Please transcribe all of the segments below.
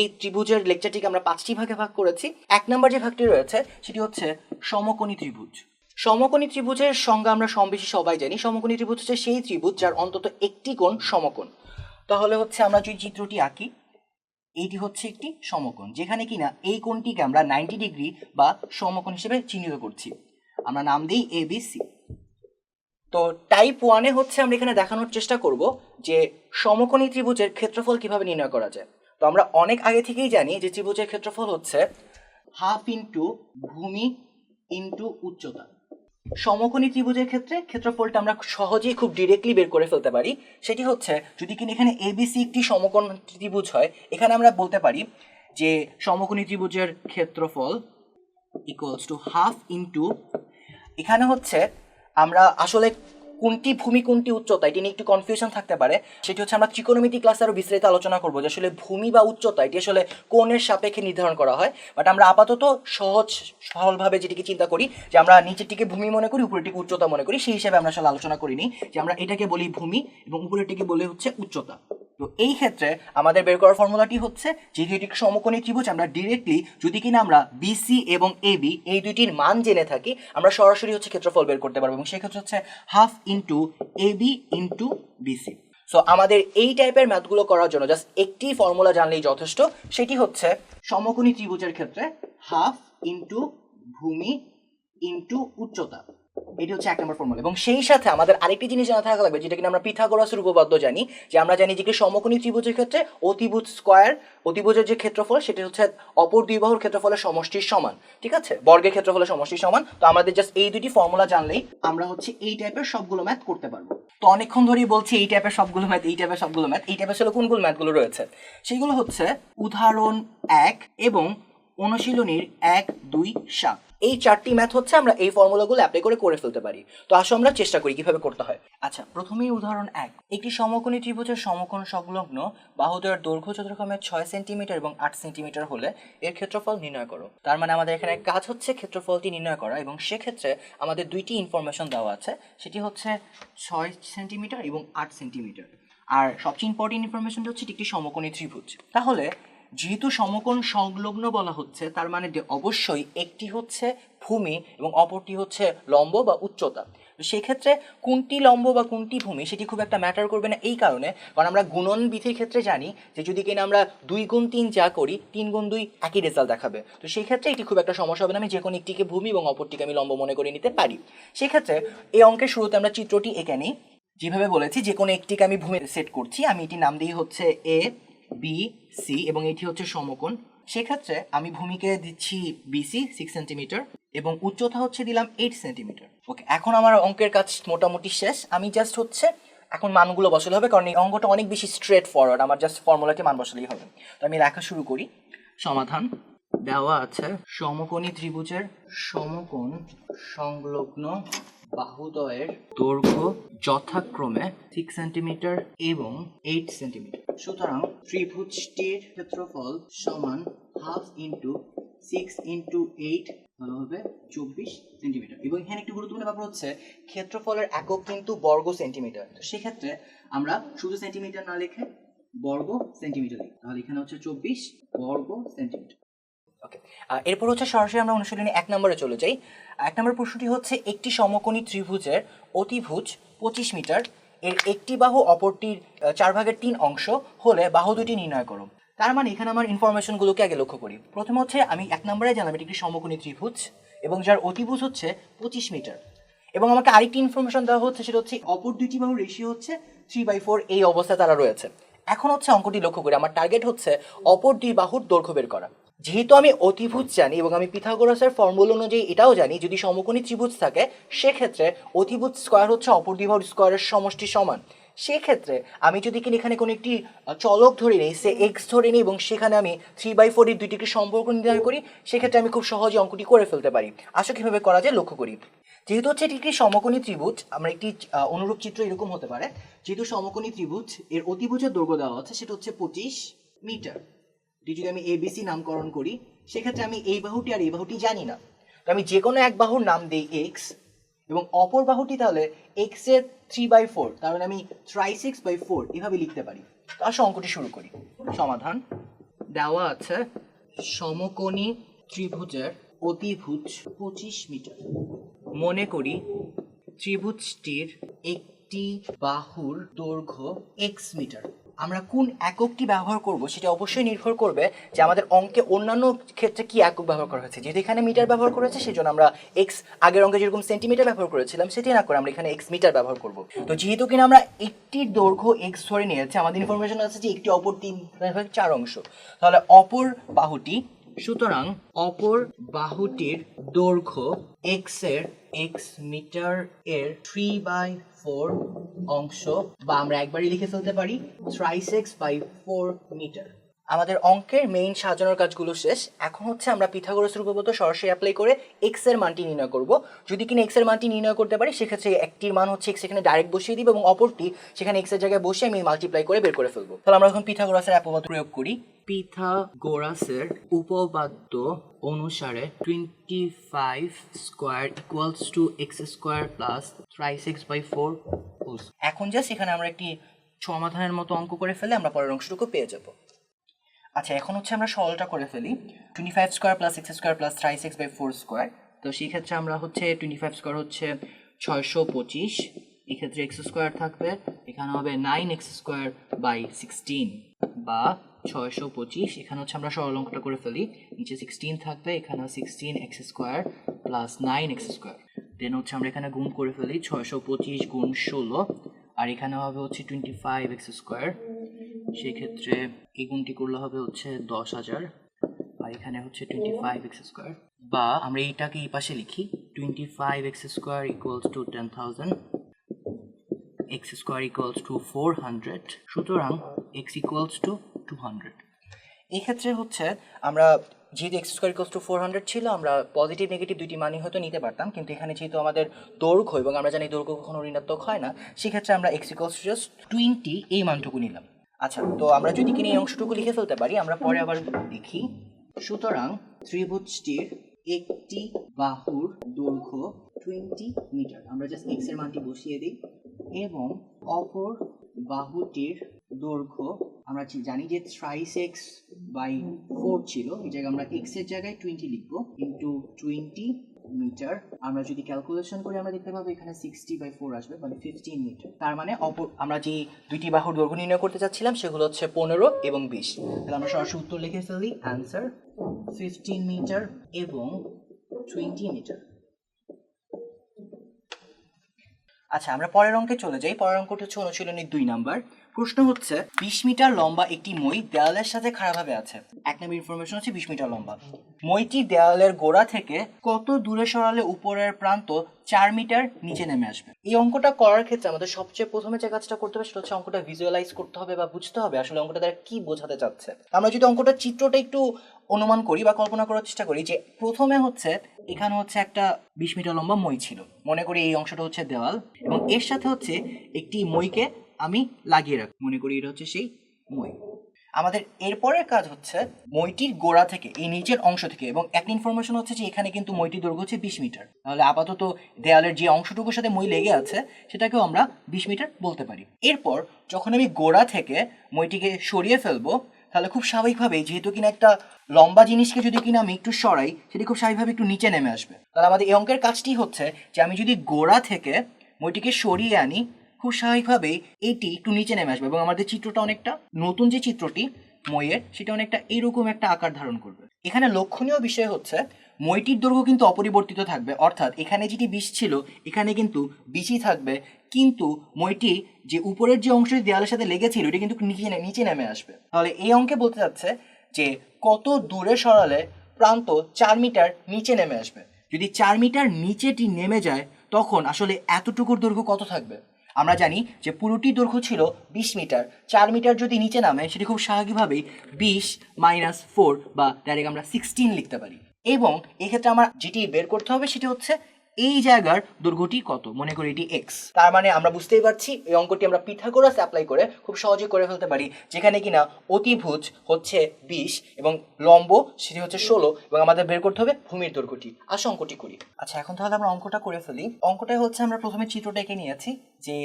এই ত্রিভুজের লেকচারটিকে আমরা পাঁচটি ভাগে ভাগ করেছি। এক নম্বর যে ভাগটি রয়েছে, সেটি হচ্ছে সমকোণী ত্রিভুজ। সমকোণী ত্রিভুজের সংজ্ঞা আমরা বেশি সবাই জানি। সমকোণী ত্রিভুজ হচ্ছে সেই ত্রিভুজ যার অন্তত একটি কোণ সমকোণ। তাহলে হচ্ছে আমরা যদি চিত্রটি আঁকি এইটি হচ্ছে একটি সমকোণ, যেখানে কিনা এই কোণটিকে আমরা নাইনটি ডিগ্রি বা সমকোণ হিসেবে চিহ্নিত করছি। আমরা নাম দিই এ বি সি তো টাইপ ওয়ানে হচ্ছে আমরা এখানে দেখানোর চেষ্টা করব যে সমকোণী ত্রিভুজের ক্ষেত্রফল কীভাবে নির্ণয় করা যায়। তো আমরা অনেক আগে থেকেই জানি যে ত্রিভুজের ক্ষেত্রফল হচ্ছে হাফ ইন্টু ভূমি ইন্টু উচ্চতা। সমকোণী ত্রিভুজের ক্ষেত্রে ক্ষেত্রফলটা আমরা সহজেই খুব ডিরেক্টলি বের করে ফেলতে পারি। সেটি হচ্ছে, যদি কিনা এখানে এবিসি একটি সমকোণ ত্রিভুজ হয়, এখানে আমরা বলতে পারি যে সমকোণী ত্রিভুজের ক্ষেত্রফল ইকুয়ালস টু হাফ ইন্টু এখানে হচ্ছে আমরা আসলে কোনটি ভূমি, কোনটি উচ্চতা? এটি নিয়ে একটু কনফিউশন থাকতে পারে। সেটি হচ্ছে আমরা ত্রিকোণমিতি ক্লাসে আরও বিস্তারিত আলোচনা করব যে আসলে ভূমি বা উচ্চতা, এটি আসলে কোণের সাপেক্ষে নির্ধারণ করা হয়। বাট আমরা আপাতত সহজ, সহলভাবে যেটিকে চিন্তা করি, যে আমরা নিচেরটিকে ভূমি মনে করি, উপরেরটিকে উচ্চতা মনে করি, সেই হিসাবে আমরা আসলে আলোচনা করিনি যে আমরা এটাকে বলি ভূমি এবং উপরেরটিকে বলি হচ্ছে উচ্চতা। তো এই ক্ষেত্রে আমাদের বের করার ফর্মুলাটি হচ্ছে যেহেতু এটি সমকোণী ত্রিভুজ আমরা ডিরেক্টলি যদি কিনা আমরা বিসি এবং এবি এই দুইটির মান জেনে থাকি, আমরা সরাসরি হচ্ছে ক্ষেত্রফল বের করতে পারব এবং সেক্ষেত্রে হচ্ছে half into AB into BC so আমাদের এই টাইপের ম্যাথগুলো করার জন্য জাস্ট একটি ফর্মুলা জানলেই যথেষ্ট, সেটি হচ্ছে সমকোণী ত্রিভুজের ক্ষেত্রে হাফ ইন্টু ভূমি ইন্টু উচ্চতা। এটি হচ্ছে এক নম্বর ফর্মুলা এবং সেই সাথে আমাদের আরেকটি জিনিস জানা থাকা লাগবে, যেটা কিনা আমরা পিথাগোরাসের উপপাদ্য জানি, যে আমরা জানি যে সমকোণী ত্রিভুজের ক্ষেত্রে অতিভুজ স্কোয়ার অতিভুজের যে ক্ষেত্রফল, সেটি হচ্ছে অপর দুই বাহুর ক্ষেত্রফলের সমষ্টির সমান, ঠিক আছে? বর্গের ক্ষেত্রফলের সমষ্টির সমান। তো আমাদের জাস্ট এই দুটি ফর্মুলা জানলেই আমরা হচ্ছে এই টাইপের সবগুলো ম্যাথ করতে পারব। তো অনেকক্ষণ ধরেই বলছি এই টাইপের সবগুলো ম্যাথ এই টাইপের সবগুলো ম্যাথ এই টাইপের আসলে কোনগুলো ম্যাথগুলো রয়েছে? সেগুলো হচ্ছে উদাহরণ এক এবং অনুশীলনীর এক দুই সাত। এই চারটি ম্যাথ হচ্ছে আমরা এই ফর্মুলাগুলো অ্যাপ্লাই করে করে ফেলতে পারি। তো আসো আমরা চেষ্টা করি কীভাবে করতে হয়। আচ্ছা প্রথমেই উদাহরণ এক। একটি সমকোণী ত্রিভুজের সমকোণ সংলগ্ন বাহুদের দৈর্ঘ্য যথাক্রমে ছয় সেন্টিমিটার এবং আট সেন্টিমিটার হলে এর ক্ষেত্রফল নির্ণয় করো। তার মানে আমাদের এখানে কাজ হচ্ছে ক্ষেত্রফলটি নির্ণয় করা এবং সেক্ষেত্রে আমাদের দুইটি ইনফরমেশন দেওয়া আছে। সেটি হচ্ছে ছয় সেন্টিমিটার এবং আট সেন্টিমিটার আর সবচেয়ে ইম্পর্টেন্ট ইনফরমেশনটা হচ্ছে এটি একটি সমকোণী ত্রিভুজ। তাহলে যেহেতু সমকোণ সংলগ্ন বলা হচ্ছে, তার মানে অবশ্যই একটি হচ্ছে ভূমি এবং অপরটি হচ্ছে লম্ব বা উচ্চতা। সেক্ষেত্রে কোনটি লম্ব বা কোনটি ভূমি সেটি খুব একটা ম্যাটার করবে না এই কারণে, কারণ আমরা গুণন বিধির ক্ষেত্রে জানি যে যদি কিনা আমরা দুই গুণ তিন যা করি, তিন গুণ দুই একই রেজাল্ট দেখাবে। তো সেই ক্ষেত্রে এটি খুব একটা সমস্যা হবে না, আমি যে কোনো একটিকে ভূমি এবং অপরটিকে আমি লম্ব মনে করে নিতে পারি। সেক্ষেত্রে এই অঙ্কের শুরুতে আমরা চিত্রটি এঁকে নিই। যেভাবে বলেছি, যে কোনো একটিকে আমি ভূমি সেট করছি, আমি এটি নাম দিই হচ্ছে এ বি সি এবং এটি হচ্ছে সমকোণ। সেক্ষেত্রে আমি ভূমিকে দিচ্ছি বিসি সিক্স সেন্টিমিটার এবং উচ্চতা হচ্ছে দিলাম এইট সেন্টিমিটার ওকে এখন আমার অঙ্কের কাজ মোটামুটি শেষ। আমি জাস্ট হচ্ছে এখন মানগুলো বসালে হবে কারণ এই অঙ্কটা অনেক বেশি স্ট্রেট ফরওয়ার্ড আমার জাস্ট ফর্মুলাকে মান বসালেই হবে। তো আমি লেখা শুরু করি। সমাধান দেওয়া আছে। সমকোণী ত্রিভুজের সমকোণ সংলগ্ন বাহুদয়ের দৈর্ঘ্য যথাক্রমে সিক্স সেন্টিমিটার এবং এইট সেন্টিমিটার সুতরাং ত্রিভুজটির ক্ষেত্রফল সমান half into six into eight ভালো হবে চব্বিশ সেন্টিমিটার এবং এখানে একটি গুরুত্বপূর্ণ ব্যাপার হচ্ছে, ক্ষেত্রফলের একক কিন্তু বর্গ সেন্টিমিটার তো সেক্ষেত্রে আমরা শুধু সেন্টিমিটার না লিখে বর্গ সেন্টিমিটার লিখি। তাহলে এখানে হচ্ছে চব্বিশ বর্গ সেন্টিমিটার ওকে এরপর হচ্ছে সরাসরি আমরা অনুশীলনী এক নম্বরে চলে যাই। এক নম্বর প্রশ্নটি হচ্ছে, একটি সমকোণী ত্রিভুজের অতিভুজ পঁচিশ মিটার, এর একটি বাহু অপরটির চার ভাগের তিন অংশ হলে বাহু দুটি নির্ণয় করো। তার মানে এখানে আমার ইনফরমেশনগুলোকে আগে লক্ষ্য করি। প্রথম হচ্ছে, আমি এক নম্বরে জানলাম এটি একটি সমকোণী ত্রিভুজ এবং যার অতিভুজ হচ্ছে পঁচিশ মিটার। এবং আমাকে আরেকটি ইনফরমেশন দেওয়া হচ্ছে, সেটা হচ্ছে অপর দুইটি বাহুর রেশিও হচ্ছে থ্রি বাই ফোর এই অবস্থায় তারা রয়েছে। এখন হচ্ছে অঙ্কটি লক্ষ্য করি। আমার টার্গেট হচ্ছে অপর দুই বাহুর দৈর্ঘ্য বের করা। যেহেতু আমি অতিভুজ জানি এবং আমি পিথাগোরাসের ফর্মুলা অনুযায়ী এটাও জানি, যদি সমকোণী ত্রিভুজ থাকে, সেক্ষেত্রে অতিভুজ স্কোয়ার হচ্ছে অপর দুই স্কোয়ারের সমষ্টি সমান। সেক্ষেত্রে আমি যদি কিনা এখানে কোনো একটি চলক ধরে নিই, সে এক্স ধরে নিই এবং সেখানে আমি থ্রি বাই ফোরের দুইটিকে সম্পর্ক নির্ধারণ করি, সেক্ষেত্রে আমি খুব সহজে অঙ্কটি করে ফেলতে পারি। আসলে কীভাবে করা যায়, লক্ষ্য করি। যেহেতু হচ্ছে এটি একটি সমকোণী ত্রিভুজ, আমরা একটি অনুরূপ চিত্র এরকম হতে পারে। যেহেতু সমকোণী ত্রিভুজ, এর অতিভুজের দৈর্ঘ্য দেওয়া আছে, সেটা হচ্ছে পঁচিশ মিটার। এটি যদি আমি এবিসি নামকরণ করি, সেক্ষেত্রে আমি এই বাহুটি আর এই বাহুটি জানি না। তো আমি যে কোনো এক বাহুর নাম দিই এক্স এবং অপর বাহুটি তাহলে এক্সের থ্রি বাই ফোর তাহলে আমি থ্রাই সিক্স বাই ফোর এভাবে লিখতে পারি। তো আসো অঙ্কটি শুরু করি। সমাধান। দেওয়া আছে, সমকোণী ত্রিভুজের অতিভুজ পঁচিশ মিটার। মনে করি ত্রিভুজটির একটি বাহুর দৈর্ঘ্য এক্স মিটার। আমরা কোন এককটি ব্যবহার করব সেটা অবশ্যই নির্ভর করবে যে আমাদের অঙ্কে অন্যান্য ক্ষেত্রে কি একক ব্যবহার করা হয়েছে। যেহেতু এখানে মিটার ব্যবহার করা হয়েছে, সেজন্য আমরা এক্স আগের অঙ্কে যেরকম সেন্টিমিটার ব্যবহার করেছিলাম, সেটি না করে আমরা এখানে এক্স মিটার ব্যবহার করব। তো যেহেতু কিনা আমরা একটি দৈর্ঘ্য এক্স ধরে নিয়েছি, আমাদের ইনফরমেশন আছে যে একটি অপর তিন, চার অংশ। তাহলে অপর বাহুটি সুতরাং অপর বাহুটির দৈর্ঘ্য এক্সের এক্স মিটার এর থ্রি বাই ফোর অংশ বা আমরা একবারই লিখে ফেলতে পারি thrice X by four metre আমাদের অঙ্কের মেইন সাজানোর কাজগুলো শেষ। এখন হচ্ছে আমরা পিথাগোরাসের উপপাদ্য সরাসরি অ্যাপ্লাই করে এক্সের মানটি নির্ণয় করব। যদি কিনা এক্সের মানটি নির্ণয় করতে পারি সেক্ষেত্রে একটির মান হচ্ছে এক্স এখানে ডাইরেক্ট বসিয়ে দিব এবং অপরটি সেখানে এক্সের জায়গায় বসে আমি মাল্টিপ্লাই করে বের করে ফেলব। তাহলে আমরা এখন পিথাগোরাসের উপপাদ্য প্রয়োগ করি। পিথাগোরাসের উপপাদ্য অনুসারে twenty five square equals to X square plus thrice six by four এখন জাস্ট এখানে আমরা একটি সমাধানের মতো অঙ্ক করে ফেলে আমরা পরের অংশটুকু পেয়ে যাব। আচ্ছা এখন হচ্ছে আমরা সরলটা করে ফেলি। Twenty five square plus X square plus thrice six by four square তো সেই ক্ষেত্রে আমরা হচ্ছে টোয়েন্টি ফাইভ স্কোয়ার হচ্ছে ছয়শো পঁচিশ। এক্ষেত্রে এক্স স্কোয়ার থাকবে, এখানে হবে nine X square by sixteen বা ছয়শো পঁচিশ। এখানে হচ্ছে আমরা সরল অঙ্কটা করে ফেলি। নিচে সিক্সটিন থাকবে এখানে sixteen X square plus nine X square then হচ্ছে আমরা এখানে গুণ করে ফেলি, ছয়শো পঁচিশ গুণ ষোলো। আর এখানে হবে হচ্ছে টোয়েন্টি ফাইভ এক্স স্কোয়ার সেক্ষেত্রে এই গুণটি করলে হবে হচ্ছে দশ হাজার আর এখানে হচ্ছে টোয়েন্টি ফাইভ এক্স স্কোয়ার বা আমরা এইটাকে এই পাশে লিখি twenty five X square equals to ten thousand X square equals to four hundred সুতরাং X equals to two hundred এই ক্ষেত্রে হচ্ছে আমরা যেহেতু X square equals to four hundred ছিল, আমরা পজিটিভ নেগেটিভ দুইটি মানই হয়তো নিতে পারতাম, কিন্তু এখানে যেহেতু আমাদের দৈর্ঘ্য এবং আমরা জানি দৈর্ঘ্য কখনো ঋণাত্মক হয় না, সেক্ষেত্রে আমরা X equals to just twenty এই মানটুকু নিলাম। আচ্ছা তো আমরা যদি কিনা এই অংশটুকু লিখে ফেলতে পারি, আমরা পরে আবার দেখি। সুতরাং ত্রিভুজটির একটি বাহুর দৈর্ঘ্য টোয়েন্টি মিটার আমরা জাস্ট এক্সের মানটি বসিয়ে দিই। এবং অপর বাহুটির দৈর্ঘ্য, আমরা জানি যে থ্রাইস এক্স বাই ফোর ছিল, এই জায়গায় আমরা এক্সের জায়গায় টোয়েন্টি লিখব ইন্টু টোয়েন্টি মিটার আমরা যদি ক্যালকুলেশন করি, আমরা দেখতে পাবো এখানে সিক্সটি বাই ফোর আসবে মানে ফিফটিন মিটার তার মানে অপর, আমরা যে দুইটি বাহুর দৈর্ঘ্য নির্ণয় করতে চাচ্ছিলাম, সেগুলো হচ্ছে পনেরো এবং বিশ। তাহলে আমরা সরাসরি উত্তর লিখে ফেলি। অ্যান্সার ফিফটিন মিটার এবং টোয়েন্টি মিটার আচ্ছা আমরা পরের অঙ্কে চলে যাই। পরের অঙ্কটি হচ্ছে অনুশীলনী দুই নাম্বার। প্রশ্ন হচ্ছে, বিশ মিটার লম্বা একটি মই দেয়ালের সাথে খারাপভাবে আছে। এক নম্বর ইনফরমেশন হচ্ছে বিশ মিটার লম্বা। মইটি দেওয়ালের গোড়া থেকে কত দূরে সরালে উপরের প্রান্ত চার মিটার নিচে নেমে আসবে? এই অঙ্কটা করার ক্ষেত্রে আমাদের সবচেয়ে প্রথমে যে কাজটা করতে হবে, সেটা হচ্ছে অঙ্কটা ভিজুয়ালাইজ করতে হবে বা বুঝতে হবে আসলে অঙ্কটা দ্বারা কি বোঝাতে চাচ্ছে। আমরা যদি অঙ্কটার চিত্রটা একটু অনুমান করি বা কল্পনা করার চেষ্টা করি যে প্রথমে হচ্ছে এখানে হচ্ছে একটা বিশ মিটার লম্বা মই ছিল। মনে করি এই অংশটা হচ্ছে দেওয়াল এবং এর সাথে হচ্ছে একটি মইকে আমি লাগিয়ে রাখি। মনে করি এটা হচ্ছে সেই মই। আমাদের এরপরের কাজ হচ্ছে মইটির গোড়া থেকে, এই নিচের অংশ থেকে এবং একটা ইনফরমেশন হচ্ছে যে এখানে কিন্তু মইটির দৈর্ঘ্য হচ্ছে বিশ মিটার। তাহলে আপাতত দেয়ালের যে অংশটুকুর সাথে মই লেগে আছে, সেটাকেও আমরা বিশ মিটার বলতে পারি। এরপর যখন আমি গোড়া থেকে মইটিকে সরিয়ে ফেলব তাহলে খুব স্বাভাবিকভাবেই যেহেতু কিনা একটা লম্বা জিনিসকে যদি কিনা আমি একটু সরাই, সেটি খুব স্বাভাবিকভাবে একটু নিচে নেমে আসবে। তাহলে আমাদের এই অঙ্কের কাজটি হচ্ছে যে আমি যদি গোড়া থেকে মইটিকে সরিয়ে আনি, খুব স্বাভাবিকভাবেই এটি একটু নিচে নেমে আসবে এবং আমাদের চিত্রটা অনেকটা, নতুন যে চিত্রটি, মইয়ের, সেটা অনেকটা এরকম একটা আকার ধারণ করবে। এখানে লক্ষণীয় বিষয় হচ্ছে, মইটির দৈর্ঘ্য কিন্তু অপরিবর্তিত থাকবে। অর্থাৎ এখানে যেটি বিষ ছিল, এখানে কিন্তু বিষই থাকবে। কিন্তু মইটি যে উপরের যে অংশটি দেওয়ালের সাথে লেগেছিল এটি কিন্তু নিচে নিচে নেমে আসবে। তাহলে এই অঙ্কে বলতে যাচ্ছে যে কত দূরে সরালে প্রান্ত চার মিটার নিচে নেমে আসবে। যদি চার মিটার নিচেটি নেমে যায়, তখন আসলে এতটুকুর দৈর্ঘ্য কত থাকবে? আমরা জানি যে পুরোটি দৈর্ঘ্য ছিল বিশ মিটার। চার মিটার যদি নিচে নামে, সেটি খুব স্বাভাবিকভাবেই বিশ মাইনাস ফোর বা ডাইরেক্ট আমরা সিক্সটিন লিখতে পারি। এবং এক্ষেত্রে আমার যেটি বের করতে হবে, সেটি হচ্ছে এই জায়গার দৈর্ঘ্যটি কত? মনে করি এটি এক্স তার মানে আমরা বুঝতেই পারছি এই অঙ্কটি আমরা পিথাগোরাস অ্যাপ্লাই করে খুব সহজে করে ফেলতে পারি, যেখানে কিনা অতিভুজ হচ্ছে বিশ এবং লম্ব সেটি হচ্ছে ষোলো এবং আমাদের বের করতে হবে ভূমির দৈর্ঘ্যটি। আসো অঙ্কটি করি। আচ্ছা এখন তাহলে আমরা অঙ্কটা করে ফেলি। অঙ্কটা হচ্ছে আমরা প্রথমে চিত্রটা এঁকে নিয়েছি যে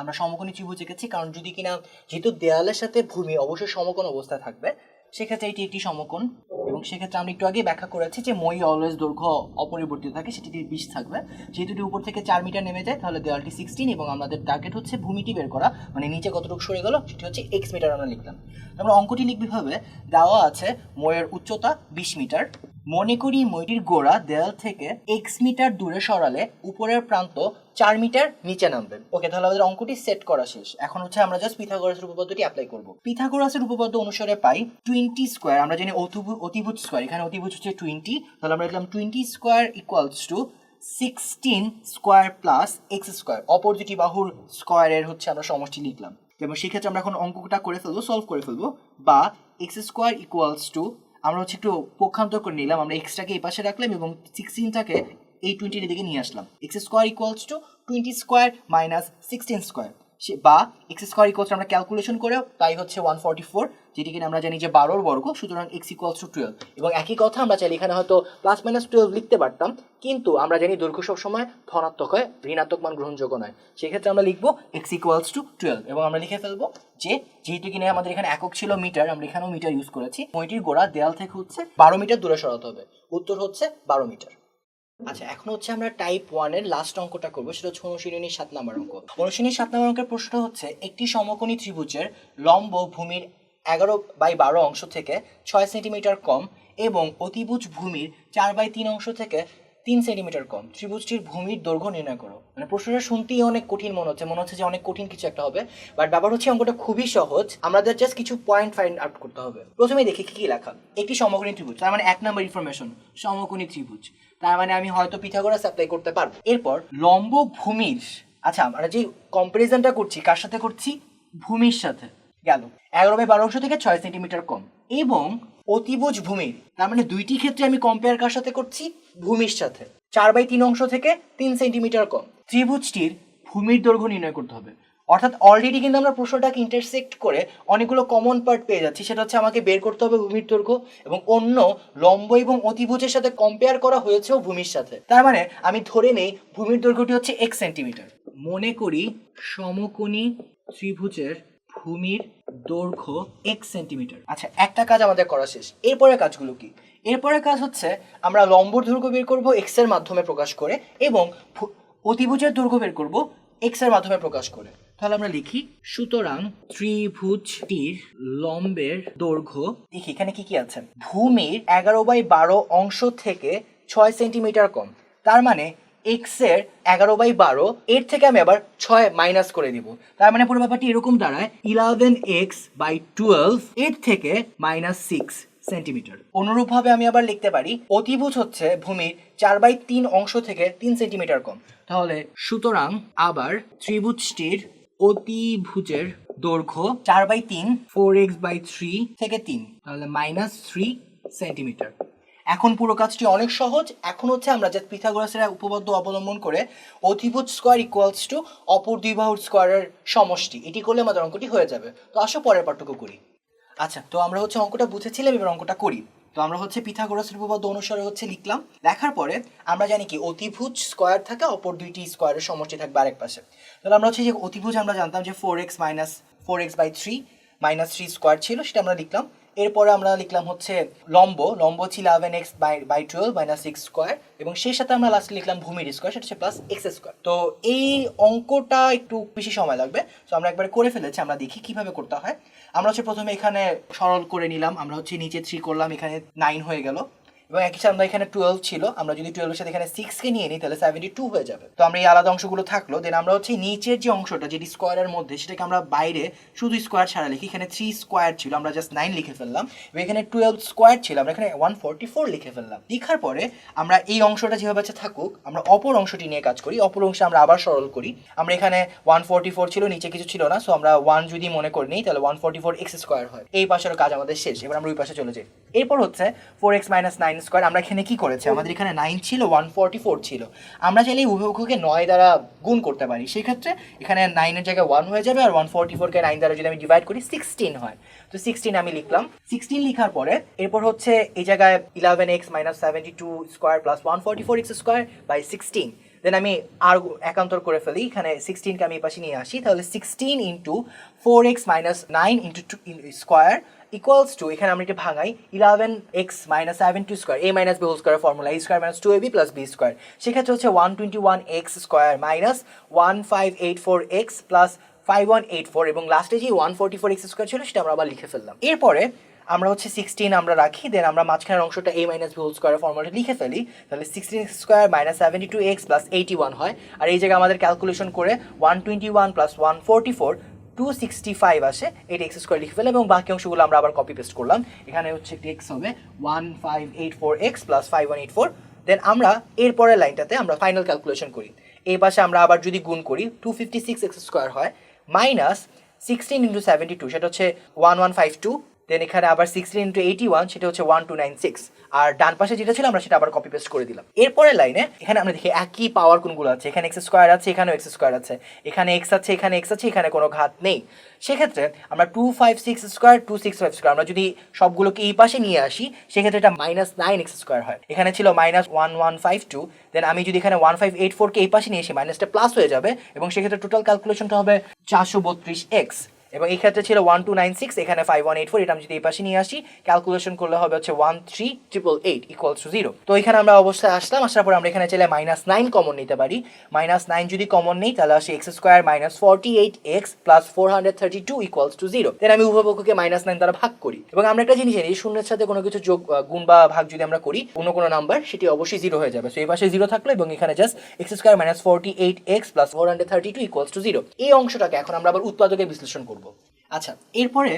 আমরা সমকোণী ত্রিভুজ এঁকেছি, কারণ যদি কিনা যেহেতু দেয়ালের সাথে ভূমি অবশ্যই সমকোণ অবস্থা থাকবে সেক্ষেত্রে এটি একটি সমকোণ এবং সেক্ষেত্রে আমরা একটু আগে ব্যাখ্যা করেছি যে মই অলওয়েজ দৈর্ঘ্য অপরিবর্তিত থাকে, সেটি বিশ থাকবে। যেহেতু এটি উপর থেকে চার মিটার নেমে যায়, তাহলে দেওয়ালটি সিক্সটিন এবং আমাদের টার্গেট হচ্ছে ভূমিটি বের করা। মানে নিচে কতটুকু সরে গেল, সেটি হচ্ছে এক্স মিটার আমরা লিখলাম। আমরা অঙ্কটি লিখবি ভাবে, দেওয়া আছে ময়ের উচ্চতা বিশ মিটার। মনে করি মইটির গোড়া দেয়াল থেকে এক্স মিটার দূরে সরালে উপরের প্রান্ত চার মিটার নিচে নামবে ওকে, তাহলে আমাদের অঙ্কটি সেট করা শেষ। এখন হচ্ছে আমরা জাস্ট পিথাগোরাসের উপপাদ্যটি অ্যাপ্লাই করব। পিথাগোরাসের উপপাদ্য অনুসারে পাই টোয়েন্টি স্কোয়ার আমরা জানি অতিভুজ অতিভুজ স্কোয়ার এখানে অতিভুজ হচ্ছে টোয়েন্টি তাহলে আমরা লিখলাম twenty square equals to sixteen square plus X square অপর দুটি বাহুর স্কোয়ারের হচ্ছে আমরা সমষ্টি লিখলাম। এবং সেক্ষেত্রে আমরা এখন অঙ্কটা করে ফেলব সলভ করে ফেলব। বা এক্স স্কোয়ার ইকুয়ালস টু আমরা হচ্ছে একটু পক্ষান্তর করে নিলাম। আমরা এক্সটাকে এই পাশে রাখলাম এবং সিক্সটিনটাকে এই টোয়েন্টির দিকে নিয়ে আসলাম। X square equals to twenty square minus sixteen square সে বা এক্স স্কোয়ার ইকুয়ালস আমরা ক্যালকুলেশন করে তাই হচ্ছে ওয়ান ফর্টি ফোর যেটি কিনা আমরা জানি যে বারোর বর্গ, সুতরাং এক্স ইকুয়ালস টু টুয়েলভ এবং একই কথা আমরা চাইলে এখানে হয়তো প্লাস মাইনাস টুয়েলভ লিখতে পারতাম, কিন্তু আমরা জানি দৈর্ঘ্য সবসময় ধনাত্মক হয়, ঋণাত্মক মান গ্রহণযোগ্য নয়। সেক্ষেত্রে আমরা লিখব এক্স ইকুয়ালস টু টুয়েলভ এবং আমরা লিখে ফেলব যে যেহেতু কিনা আমাদের এখানে একক ছিল মিটার, আমরা এখানেও মিটার ইউজ করেছি। বইটির গোড়া দেয়াল থেকে হচ্ছে বারো মিটার দূরে সরাতে হবে। উত্তর হচ্ছে বারো মিটার। আচ্ছা এখন হচ্ছে আমরা টাইপ ওয়ানের লাস্ট অঙ্কটা করব, সেটা হচ্ছে অনুশীলনীর সাত নম্বর অঙ্ক। অনুশীলনীর সাত নম্বর অঙ্কের প্রশ্ন হচ্ছে, একটি সমকোণী ত্রিভুজের লম্ব ভূমির এগারো বাই বারো অংশ থেকে ছয় সেন্টিমিটার কম এবং অতিভুজ ভূমির চার বাই তিন অংশ থেকে তিন সেন্টিমিটার কম। ত্রিভুজটির ভূমির দৈর্ঘ্য নির্ণয় করো। মানে প্রশ্নটা শুনতেই অনেক কঠিন মনে হচ্ছে মনে হচ্ছে যে অনেক কঠিন কিছু একটা হবে বাট ব্যাপার হচ্ছে অঙ্কটা খুবই সহজ। আমাদের জাস্ট কিছু পয়েন্ট ফাইন্ড আউট করতে হবে। প্রথমেই দেখি কি কি লেখা। একটি সমকোণী ত্রিভুজ, তার মানে এক নম্বর ইনফরমেশন সমকোণী ত্রিভুজ। তার মানে আমি হয়তো পিথাগোরাস অ্যাপ্লাই করতে পারব। এরপর লম্ব ভূমির আচ্ছা আমরা যে কম্পারিজনটা করছি, কার সাথে করছি? ভূমির সাথে গেল। এগারো বাই বারো অংশ থেকে ছয় সেন্টিমিটার কম। এবং অতিভুজ ভূমির, তার মানে দুইটি ক্ষেত্রে আমি কম্পেয়ার কার সাথে করছি? ভূমির সাথে। চার বাই তিন অংশ থেকে তিন সেন্টিমিটার কম। ত্রিভুজটির ভূমির দৈর্ঘ্য নির্ণয় করতে হবে। অর্থাৎ অলরেডি কিন্তু আমরা প্রশ্নটাকে ইন্টারসেক্ট করে অনেকগুলো কমন পার্ট পেয়ে যাচ্ছি। সেটা হচ্ছে আমাকে বের করতে হবে ভূমির দৈর্ঘ্য এবং অন্য লম্ব এবং অতিভুজের সাথে কম্পেয়ার করা হয়েছেও ভূমির সাথে। তার মানে আমি ধরে নেই ভূমির দৈর্ঘ্যটি হচ্ছে এক সেন্টিমিটার মনে করি সমকোণী ত্রিভুজের ভূমির দৈর্ঘ্য এক সেন্টিমিটার আচ্ছা একটা কাজ আমাদের করা শেষ। এরপরের কাজগুলো কি? এরপরের কাজ হচ্ছে আমরা লম্বর দৈর্ঘ্য বের করব এক্সের মাধ্যমে প্রকাশ করে এবং অতিভুজের দৈর্ঘ্য বের করব এক্সের মাধ্যমে প্রকাশ করে। তাহলে আমরা লিখি, সুতরাং ত্রিভুজটির লম্বের দৈর্ঘ্য দেখি, এখানে কি কি আছে? ভূমির এগারো বাই বারো অংশ থেকে ছয় সেন্টিমিটার কম। তার মানে এক্সের এগারো বাই বারো, এর থেকে আমি আবার ছয় মাইনাস করে দিব। তার মানে পুরো ব্যাপারটি এরকম দাঁড়ায় ইলেভেন এক্স বাই টুয়েলভ এর থেকে মাইনাস সিক্স সেন্টিমিটার অনুরূপভাবে আমি আবার লিখতে পারি, অতিভুজ হচ্ছে ভূমির চার বাই তিন অংশ থেকে তিন সেন্টিমিটার কম। তাহলে সুতরাং আবার ত্রিভুজটির অতিভুজের দৈর্ঘ্য চার বাই তিন ফোর এক্স বাই থ্রি থেকে তিন, তাহলে মাইনাস থ্রি সেন্টিমিটার এখন পুরো কাজটি অনেক সহজ। এখন হচ্ছে আমরা যে পিথাগোরাসের উপপাদ্য অবলম্বন করে অতিভুজ স্কোয়ার ইকুয়ালস টু অপর দুই বাহুর স্কোয়ারের সমষ্টি। এটি করলে আমাদের অঙ্কটি হয়ে যাবে। তো আসো পরের পার্টটুকু করি। আচ্ছা তো আমরা হচ্ছে অঙ্কটা বুঝেছিলাম, এবার অঙ্কটা করি। তো আমরা হচ্ছে পিথাগোরাসের উপপাদ্য অনুসারে হচ্ছে লিখলাম। লেখার পরে আমরা জানি কি, অতিভুজ স্কোয়ার থাকে, অপর দুইটি স্কোয়ারের সমষ্টি থাকবে আরেক পাশে। তাহলে আমরা হচ্ছে যে অতিভুজ আমরা জানতাম যে four X minus four X by three minus three square ছিল, সেটা আমরা লিখলাম। এরপরে আমরা লিখলাম হচ্ছে লম্ব লম্ব ছিল eleven X by by twelve minus six square এবং সেই সাথে আমরা লাস্টে লিখলাম ভূমির স্কোয়ার সেটা হচ্ছে প্লাস এক্স স্কোয়ার তো এই অঙ্কটা একটু বেশি সময় লাগবে তো আমরা একবার করে ফেলেছি, আমরা দেখি কীভাবে করতে হয়। আমরা হচ্ছে প্রথমে এখানে সরল করে নিলাম, আমরা হচ্ছে নিচে থ্রি করলাম, এখানে নাইন হয়ে গেল। এবং একই সাথে আমরা এখানে টুয়েলভ ছিল, আমরা যদি টুয়েলভের সাথে এখানে সিক্সকে নিয়ে নিই, তাহলে সেভেন্টি টু হয়ে যাবে। তো আমরা এই আলাদা অংশগুলো থাকল দেন আমরা হচ্ছে নিচের যে অংশটা যেটি স্কোয়ারের মধ্যে, সেটাকে আমরা বাইরে শুধু স্কোয়ার ছাড়া লিখি। এখানে থ্রি স্কোয়ার ছিল, আমরা জাস্ট নাইন লিখে ফেললাম। এখানে টুয়েলভ স্কোয়ার ছিল, আমরা এখানে ওয়ান ফোরটি ফোর লিখে ফেললাম। লিখার পরে আমরা এই অংশটা যেভাবে আছে থাকুক, আমরা অপর অংশটি নিয়ে কাজ করি, অপর অংশে আমরা আবার সরল করি। আমরা এখানে ওয়ান ফোরটি ফোর ছিল, নিচে কিছু ছিল না সো আমরা ওয়ান যদি মনে করি নিই, তাহলে one forty four X square হয়। এই পাশের কাজ আমাদের শেষ, এবার আমরা ওই পাশে চলে যাই। এরপর হচ্ছে four X minus nine square আমরা এখানে কি করেছি? আমাদের এখানে নাইন ছিল ওয়ান ফোরটি ফোর ছিল। আমরা চাইলে উভয়কে নয় দ্বারা গুণ করতে পারি। সেক্ষেত্রে এখানে নাইনের জায়গায় ওয়ান হয়ে যাবে আর ওয়ান ফোরটি ফোরকে নাইন দ্বারা যদি আমি ডিভাইড করি সিক্সটিন হয়। তো সিক্সটিন আমি লিখলাম। সিক্সটিন লিখার পরে এরপর হচ্ছে এই জায়গায় eleven X minus seventy two square plus one forty four X square by sixteen then আমি আর একান্তর করে ফেলি। এখানে সিক্সটিনকে আমি এই পাশে নিয়ে আসি। তাহলে sixteen into four X minus nine into two square equals to এখানে আমরা এটা ভাঙাই eleven X minus seven two square A minus B whole square formula A square minus two A B plus B square সেক্ষেত্রে হচ্ছে one twenty one X square minus one five eight four X plus five one eight four এবং লাস্টে যে one forty four X square ছিল, সেটা আমরা আবার লিখে ফেললাম। এরপরে আমরা হচ্ছে সিক্সটিন আমরা রাখি দেন আমরা মাঝখানের অংশটা a minus b whole square ফর্মুলাটা লিখে ফেলি, তাহলে sixteen x square minus seventy two x plus eighty one হয়। আর এই জায়গায় আমাদের ক্যালকুলেশন করে one twenty one plus one forty four two sixty five আসে এটা এক্স স্কোয়ার লিখে ফেলে, এবং বাকি অংশগুলো আমরা আবার কপি পেস্ট করলাম। এখানে হচ্ছে একটি এক্স হবে one five eight four x plus five one eight four then আমরা এরপরের লাইনটাতে আমরা ফাইনাল ক্যালকুলেশন করি। এই পাশে আমরা আবার যদি গুণ করি two fifty six x square হয় minus sixteen into seventy two সেটা হচ্ছে one one five two then এখানে আবার সিক্সটিন ইন্টু এইটি ওয়ান সেটা হচ্ছে ওয়ান টু নাইন সিক্স আর ডান পাশে যেটা ছিল, আমরা সেটা আবার কপি পেস্ট করে দিলাম। এরপরের লাইনে এখানে আমরা দেখি একই পাওয়ার কোনগুলো আছে? এখানে এক্স স্কোয়ার আছে, এখানেও এক্স স্কোয়ার আছে। এখানে এক্স আছে, এখানে এক্স আছে, এখানে কোনো ঘাত নেই। সেক্ষেত্রে আমরা two five six square two six five square আমরা যদি সবগুলোকে এই পাশে নিয়ে আসি, সেক্ষেত্রে এটা মাইনাস নাইন এক্স স্কোয়ার হয়। এখানে ছিল minus one one five two then আমি যদি এখানে ওয়ান ফাইভ এইট ফোরকে এই পাশে নিয়ে আসি মাইনাসটা প্লাস হয়ে যাবে। এবং সেক্ষেত্রে টোটাল ক্যালকুলেশনটা হবে চারশো বত্রিশ এক্স এবং এই ক্ষেত্রে ছিল ওয়ান টু নাইন সিক্স এখানে ফাইভ ওয়ান এইট ফোর এটা আমি যদি এই পাশে নিয়ে আসি ক্যালকুলেশন করলে হবে হচ্ছে one three triple eight equals to zero তো এখানে আমরা অবস্থায় আসলাম, আসার পর আমরা এখানে চাইলে মাইনাস নাইন কমন নিতে পারি। মাইনাস নাইন যদি কমন নেই, তাহলে আসে x square minus forty eight x plus four hundred thirty two equals to zero then আমি উভয় পক্ষকে মাইনাস নাইন দ্বারা ভাগ করি। এবং আমরা একটা জিনিস জানি, এই শূন্যের সাথে কোনো কিছু যোগ গুণ বা ভাগ যদি আমরা করি, অন্য কোনো নাম্বার সেটি অবশ্যই জিরো হয়ে যাবে। সো এই পাশে জিরো থাকল এবং এখানে just x square minus forty eight x plus four hundred thirty two equals to zero এই অংশটাকে এখন আমরা আবার উৎপাদকে বিশ্লেষণ করব। আচ্ছা এরপরে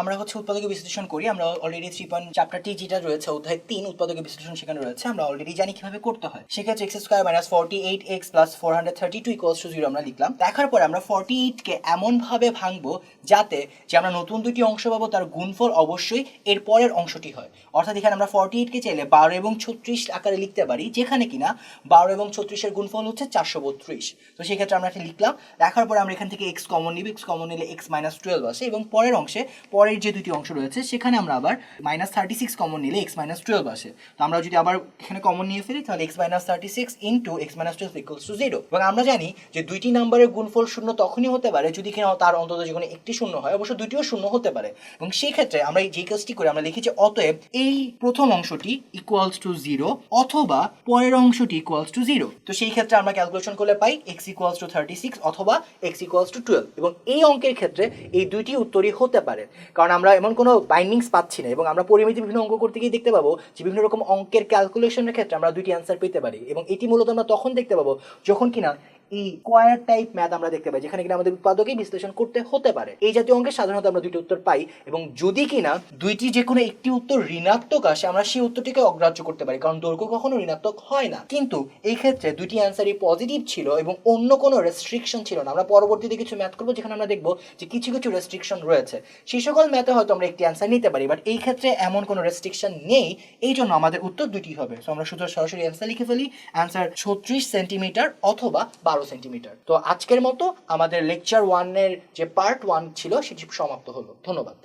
আমরা হচ্ছে উৎপাদকে বিশ্লেষণ করি, আমরা অলরেডি থ্রি পয়েন্ট চ্যাপ্টারটি যেটা রয়েছে, অধ্যায় তিন উৎপাদকে বিশ্লেষণ সেখানে রয়েছে, আমরা অলরেডি জানি কীভাবে করতে হয়। সেক্ষেত্রে x square minus forty eight x plus four hundred thirty two equals to zero আমরা লিখলাম। দেখার পরে আমরা ফর্টি এইটকে এমনভাবে ভাঙবো যাতে যে আমরা নতুন দুটি অংশ পাবো, তার গুণফল অবশ্যই এর পরের অংশটি হয়। অর্থাৎ এখানে আমরা ফর্টি এইটকে চাইলে বারো এবং ছত্রিশ আকারে লিখতে পারি, যেখানে কিনা বারো এবং ছত্রিশের গুণফল হচ্ছে চারশো বত্রিশ। তো সেক্ষেত্রে আমরা এটা লিখলাম, দেখার পরে আমরা এখান থেকে এক্স কমন নিব এক্স কমন নিলে এক্স মাইনাস টুয়েলভ আসে এবং পরের অংশে, পরের যে দুটি অংশ রয়েছে, সেখানে আমরা আবার মাইনাস থার্টি সিক্স কমন নিলে এক্স মাইনাস টুয়েলভ আসে। তো আমরা যদি আবার এখানে কমন নিয়ে ফেলি, তাহলে x minus thirty six into x minus twelve equals to zero এবং আমরা জানি যে দুইটি নাম্বারের গুণফল শূন্য তখনই হতে পারে যদি কিনা তার অন্তত যে কোনো একটি শূন্য হয়, অবশ্য দুটিও শূন্য হতে পারে। এবং সেই ক্ষেত্রে আমরা এই যে কাজটি করে, আমরা লিখেছি, অতএব এই প্রথম অংশটি ইকুয়ালস টু জিরো অথবা পরের অংশটি ইকুয়ালস টু জিরো তো সেই ক্ষেত্রে আমরা ক্যালকুলেশন করলে পাই x equals to thirty six অথবা এক্স ইকুয়ালস টু টুয়েলভ এবং এই অঙ্কের ক্ষেত্রে এই দুইটি উত্তরই হতে পারে। কারণ আমরা এমন কোনো বাইন্ডিংস পাচ্ছি না এবং আমরা পরিমিতি বিভিন্ন অঙ্ক করতে গিয়ে দেখতে পাবো যে বিভিন্ন রকম অঙ্কের ক্যালকুলেশনের ক্ষেত্রে আমরা দুইটি অ্যান্সার পেতে পারি এবং এটি মূলত আমরা তখন দেখতে পাবো যখন কিনা এই কোয়ার টাইপ ম্যাথ আমরা দেখতে পাই, যেখানে কিনা আমাদের বিশ্লেষণ করতে হতে পারে। এই জাতীয় অঙ্কে সাধারণত আমরা দুইটি উত্তর পাই এবং যদি কিনা দুইটি যে কোনো একটি উত্তর ঋণাত্মক আসে, আমরা সেই উত্তরটিকে অগ্রাহ্য করতে পারি, কারণ দৈর্ঘ্য কখনো ঋণাত্মক হয় না। কিন্তু এই ক্ষেত্রে দুইটি অ্যান্সারই পজিটিভ ছিল এবং অন্য কোনো রেস্ট্রিকশন ছিল না। আমরা পরবর্তীতে কিছু ম্যাথ করব, যেখানে আমরা দেখব যে কিছু কিছু রেস্ট্রিকশন রয়েছে। সেই সকল ম্যাথে হয়তো আমরা একটি অ্যান্সার নিতে পারি, বাট এই ক্ষেত্রে এমন কোনো রেস্ট্রিকশন নেই। এই জন্য আমাদের উত্তর দুটি হবে। আমরা শুধু সরাসরি অ্যান্সার লিখে ফেলি, অ্যান্সার ছত্রিশ সেন্টিমিটার অথবা বারো সেন্টিমিটার। তো আজকের মতো আমাদের লেকচার ওয়ানের যে পার্ট ওয়ান ছিল, সেটি সমাপ্ত হলো। ধন্যবাদ।